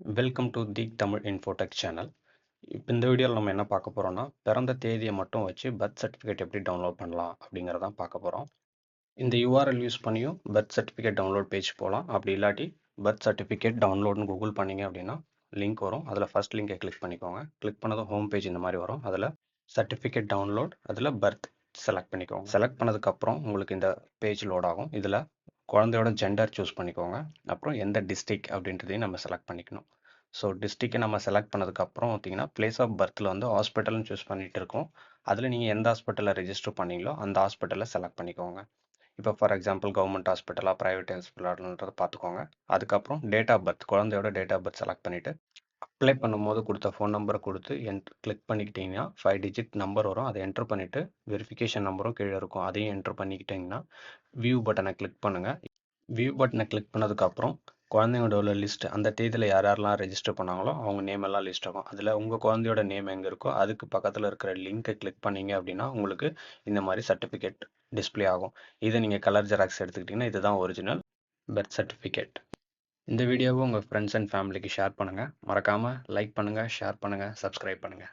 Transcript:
Welcome to the Tamil Infotech channel இப்போ இந்த வீடியோவில் நம்ம என்ன பார்க்க போகிறோம்னா பிறந்த தேதியை மட்டும் வச்சு பர்த் சர்டிஃபிகேட் எப்படி டவுன்லோட் பண்ணலாம் அப்படிங்கிறதான் பார்க்க போகிறோம் இந்த யூஆர்எல் யூஸ் பண்ணியும் பர்த் சர்டிஃபிகேட் டவுன்லோட் பேஜ் போகலாம் அப்படி இல்லாட்டி பர்த் சர்டிஃபிகேட் டவுன்லோட்னு கூகுள் பண்ணிங்க அப்படின்னா லிங்க் வரும். அதில் ஃபஸ்ட் லிங்கை கிளிக் பண்ணிக்கோங்க. கிளிக் பண்ணதும் ஹோம் பேஜ் இந்த மாதிரி வரும். அதில் சர்டிஃபிகேட் டவுன்லோட் அதில் பர்த் செலக்ட் பண்ணிக்கோங்க. செலக்ட் பண்ணதுக்கப்புறம் உங்களுக்கு இந்த பேஜ் லோட் ஆகும். இதில் குழந்தையோட ஜெண்டர் சூஸ் பண்ணிக்கோங்க. அப்புறம் எந்த டிஸ்ட்ரிக் அப்படின்றதையும் நம்ம செலக்ட் பண்ணிக்கணும். ஸோ டிஸ்ட்ரிக்கை நம்ம செலக்ட் பண்ணதுக்கப்புறம் பார்த்தீங்கன்னா பிளேஸ் ஆஃப் பர்த்தில் வந்து ஹாஸ்பிட்டல்னு சூஸ் பண்ணிட்டு இருக்கோம். அதில் நீங்கள் எந்த ஹாஸ்பிட்டலில் ரெஜிஸ்டர் பண்ணீங்களோ அந்த ஹாஸ்பிட்டலில் செலக்ட் பண்ணிக்கோங்க. இப்போ ஃபார் எக்ஸாம்பிள் கவர்மெண்ட் ஹாஸ்பிட்டலாக ப்ரைவேட் ஹாஸ்பிட்டலான்றதை பார்த்துக்கோங்க அதுக்கப்புறம் டேட் ஆஃப் பர்த் குழந்தையோட டேட் ஆஃப் பர்த் செலக்ட் பண்ணிவிட்டு அப்ளை பண்ணும்போது கொடுத்த ஃபோன் நம்பரை கொடுத்து என் கிளிக் பண்ணிக்கிட்டிங்கன்னா ஃபைவ் டிஜிட் நம்பர் வரும். அதை என்ட்ரு பண்ணிவிட்டு வெரிஃபிகேஷன் நம்பரும் கீழே இருக்கும். அதையும் என்ட்ரு பண்ணிக்கிட்டிங்கன்னா வியூ பட்டனை கிளிக் பண்ணுங்கள் வியூ பட்டனை கிளிக் பண்ணதுக்கப்புறம் குழந்தைங்களோட உள்ள லிஸ்ட் அந்த தேதியில் யார் யாரெல்லாம் ரெஜிஸ்டர் பண்ணாங்களோ அவங்க நேம் எல்லாம் லிஸ்ட் ஆகும். அதில் உங்கள் குழந்தையோட நேம் எங்கே இருக்கோ அதுக்கு பக்கத்தில் இருக்கிற லிங்க்கை கிளிக் பண்ணீங்க அப்படின்னா உங்களுக்கு இந்த மாதிரி சர்டிஃபிகேட் டிஸ்ப்ளே ஆகும். இதை நீங்கள் கலர் ஜெராக்ஸ் எடுத்துக்கிட்டிங்கன்னா இதுதான் ஒரிஜினல் பர்த் சர்டிஃபிகேட் இந்த வீடியோவை உங்கள் ஃப்ரெண்ட்ஸ் அண்ட் ஃபேமிலிக்கு ஷேர் பண்ணுங்கள் மறக்காமல் லைக் பண்ணுங்கள் ஷேர் பண்ணுங்கள் சப்ஸ்கிரைப் பண்ணுங்கள்